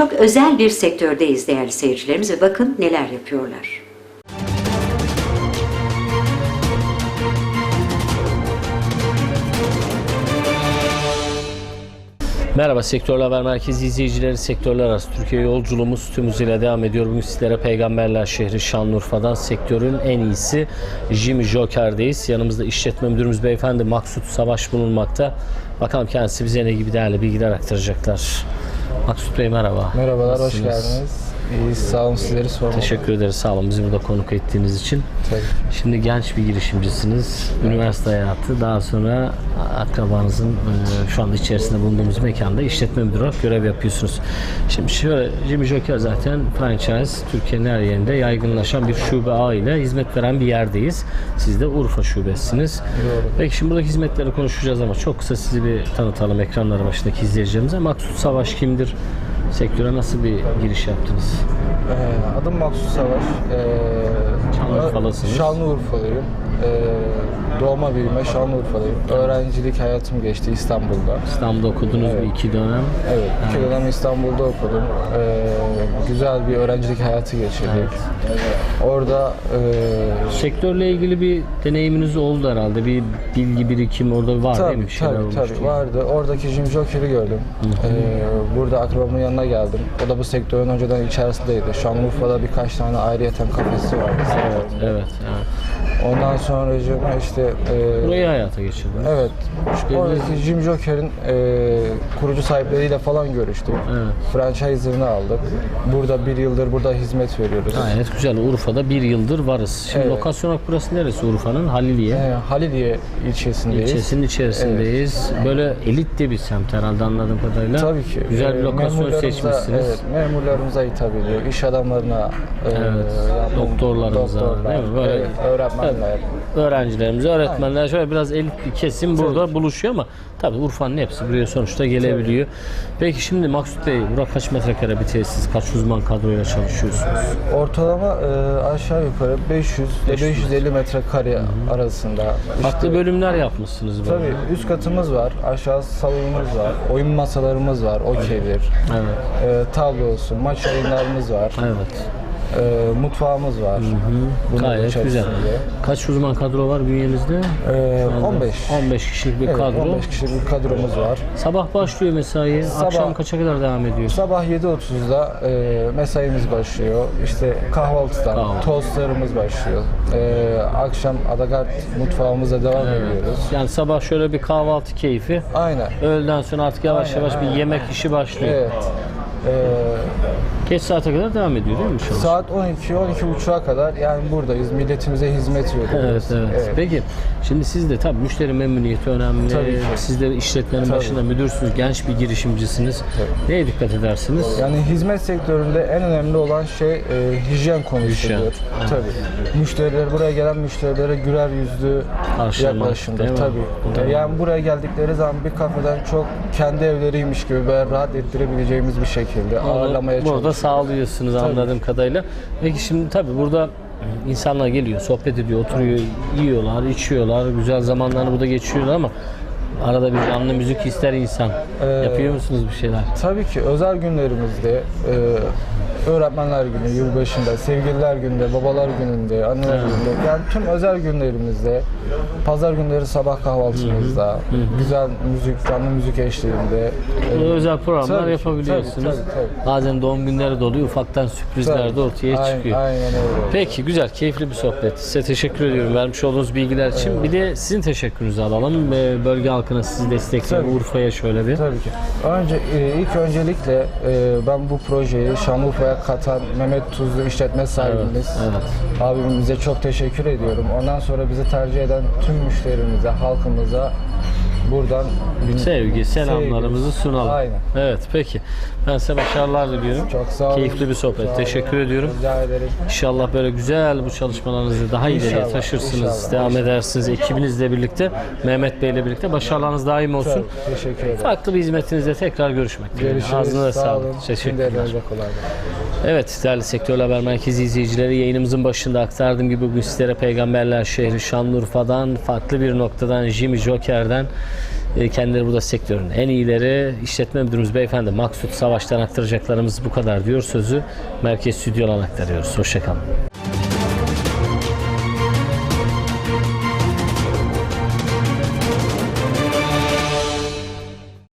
Çok özel bir sektördeyiz değerli seyircilerimiz ve bakın neler yapıyorlar. Merhaba Sektörler Haber Merkezi izleyicileri sektörler arası Türkiye yolculuğumuz tüm hızıyla devam ediyor. Bugün sizlere Peygamberler şehri Şanlıurfa'dan sektörün en iyisi Jimmy Joker'deyiz. Yanımızda işletme müdürümüz beyefendi Maksut Savaş bulunmakta. Bakalım kendisi bize ne gibi değerli bilgiler aktaracaklar. Maksut Bey merhaba. Merhabalar, hoş Nasılsınız? geldiniz. İyi, sağ olun sizleri sormalı. Teşekkür ederiz. Sağ olun bizi burada konuk ettiğiniz için. Tabii. Şimdi genç bir girişimcisiniz. Üniversite hayatı, daha sonra akrabanızın e, şu anda içerisinde bulunduğumuz mekanda işletme müdürü olarak görev yapıyorsunuz. Şimdi şöyle, Jimmy Joker zaten franchise Türkiye'nin her yerinde yaygınlaşan bir şube ağ ile hizmet veren bir yerdeyiz. Siz de Urfa şubesiniz. Doğru. Peki şimdi buradaki hizmetleri konuşacağız ama çok kısa sizi bir tanıtalım ekranları başındaki izleyicilerimize. Maksut Savaş kimdir? Sektöre nasıl bir giriş yaptınız? Ee, adım Maksut Savaş. Ee, Şanlıurfalısınız. Şanlıurfalıyım. Ee, doğma büyüme Şanlıurfalıyım. Öğrencilik hayatım geçti İstanbul'da. İstanbul'da okudunuz bir iki dönem. Evet, iki dönem İstanbul'da okudum. Ee, güzel bir öğrencilik hayatı geçirdik. Orada e, Sektörle ilgili bir deneyiminiz oldu herhalde. Bir bilgi birikim orada var değil Tabii mi? Bir şeyler tabii tabii vardı. Oradaki Jim Joker'i gördüm. Ee, burada akrabamın yanına geldim. O da bu sektörün önceden içerisindeydi. Şanlıurfa'da birkaç tane ayrıyeten kafesi vardı. Evet, evet, evet. Ondan sonra işte e, Burayı hayata geçirdin. evet oradaki Jim Joker'in e, kurucu sahipleriyle falan görüştük. Evet. Franchise'ını aldık. Burada bir yıldır burada hizmet veriyoruz. Gayet güzel. Urfa'da bir yıldır varız. Şimdi Evet. lokasyon olarak burası neresi Urfa'nın? Haliliye. E, Haliliye ilçesindeyiz. İlçesinin içerisindeyiz. Böyle elit de bir semt herhalde anladığım kadarıyla. Tabii ki. Güzel bir E, lokasyon memurlarımıza- seçmişsiniz. Evet, memurlarımıza hitap ediyor. İş adamlarına, e, Evet, yani doktorlarımıza, doktorlar, değil mi? Böyle- evet, öğretmenler. Öğrencilerimiz, öğretmenler şöyle biraz elit bir kesim burada buluşuyor ama tabii Urfa'nın hepsi buraya sonuçta gelebiliyor. Peki şimdi Maksut Bey, burası kaç metrekare bir tesis, kaç uzman kadroyla çalışıyorsunuz? Ortalama e, aşağı yukarı 500 ile 550 metrekare arasında. Farklı İşte, bölümler yapmışsınız böyle. Tabii üst katımız var, aşağı salonumuz var, oyun masalarımız var, okeydir. Evet. E, tablo olsun, maç oyunlarımız var, Evet. E, mutfağımız var. Bunun Gayet güzel. Kaç uzman kadro var bünyenizde? E, 15. 15 kişilik bir Evet, kadro. 15 kişilik bir kadromuz var. Sabah başlıyor mesai. Sabah- Akşam kaça kadar devam ediyor? Sabah 7.30'da e, mesaimiz başlıyor. İşte kahvaltıdan, Kahvaltı. tostlarımız başlıyor. E, akşam adagart mutfağımıza devam ediyoruz. Yani sabah şöyle bir kahvaltı keyfi. Aynen. Öğleden sonra artık yavaş Aynen, yavaş bir yemek işi başlıyor. Evet. E, Geç saate kadar devam ediyor değil mi çalışma? saat 12 12.30'a kadar yani buradayız. Milletimize hizmet veriyoruz. Evet, evet Peki şimdi siz de tabii müşteri memnuniyeti önemli. Tabii ki. Siz de işletmenin Tabii. başında müdürsünüz, genç bir girişimcisiniz. Neye dikkat edersiniz? Yani hizmet sektöründe en önemli olan şey e, hijyen konusudur. Hijyen, evet. Tabii. Müşteriler buraya gelen müşterilere güler yüzlü Karşılamak, yaklaşımdır. değil mi? Tabii. Tabii. Yani buraya geldikleri zaman bir kafeden çok kendi evleriymiş gibi böyle rahat ettirebileceğimiz bir şekilde ağırlamaya Burada çalışıyoruz. Sağlıyorsunuz anladığım kadarıyla. Peki şimdi tabii burada insanlar geliyor, sohbet ediyor, oturuyor, yiyorlar, içiyorlar, güzel zamanlarını burada geçiriyorlar ama arada bir canlı müzik ister insan. Ee, Yapıyor musunuz bir şeyler? Tabii ki özel günlerimizde e, öğretmenler günü, yılbaşında, sevgililer gününde, babalar gününde, anneler gününde yani tüm özel günlerimizde pazar günleri sabah kahvaltımızda güzel müzik, canlı müzik eşliğinde e, özel programlar tabii yapabiliyorsunuz. tabii, tabii, Bazen doğum günleri de oluyor, ufaktan sürprizler de tabii. ortaya Aynen- çıkıyor. Aynen öyle. Peki güzel, keyifli bir sohbet. Size teşekkür ediyorum vermiş olduğunuz bilgiler için. Bir de sizin teşekkürünüzü alalım. Ee, Bölge halkına sizi destekleyen Tabii. Urfa'ya şöyle bir. Tabii ki. Önce e, ilk öncelikle e, ben bu projeyi Şanlıurfa'ya katan Mehmet Tuzlu işletme sahibimiz evet. abimize çok teşekkür ediyorum. Ondan sonra bizi tercih eden tüm müşterimize, halkımıza buradan Sevgi, selamlarımızı sunalım. Aynen. Evet, peki. Ben size başarılar diliyorum. Çok sağ olun. Keyifli bir sohbet. Sağ olun. Teşekkür ediyorum. Rica ederim. İnşallah böyle güzel bu çalışmalarınızı daha ileriye İnşallah, taşırsınız, inşallah. devam edersiniz ekibinizle birlikte, Mehmet Bey'le birlikte. Başarılarınız daim olsun. Çok teşekkür ederim. Farklı bir hizmetinizde tekrar görüşmek dileğiyle. Ağzınıza Sağ sağlık. olun. Teşekkürler. Evet değerli Sektörler Haber Merkezi izleyicileri yayınımızın başında aktardığım gibi bugün sizlere Peygamberler şehri Şanlıurfa'dan farklı bir noktadan Jimmy Joker'den Kendileri burada sektörün en iyileri. İşletme müdürümüz beyefendi Maksut Savaş'tan aktaracaklarımız bu kadar diyor sözü. Merkez Stüdyo'dan aktarıyoruz. Hoşçakalın.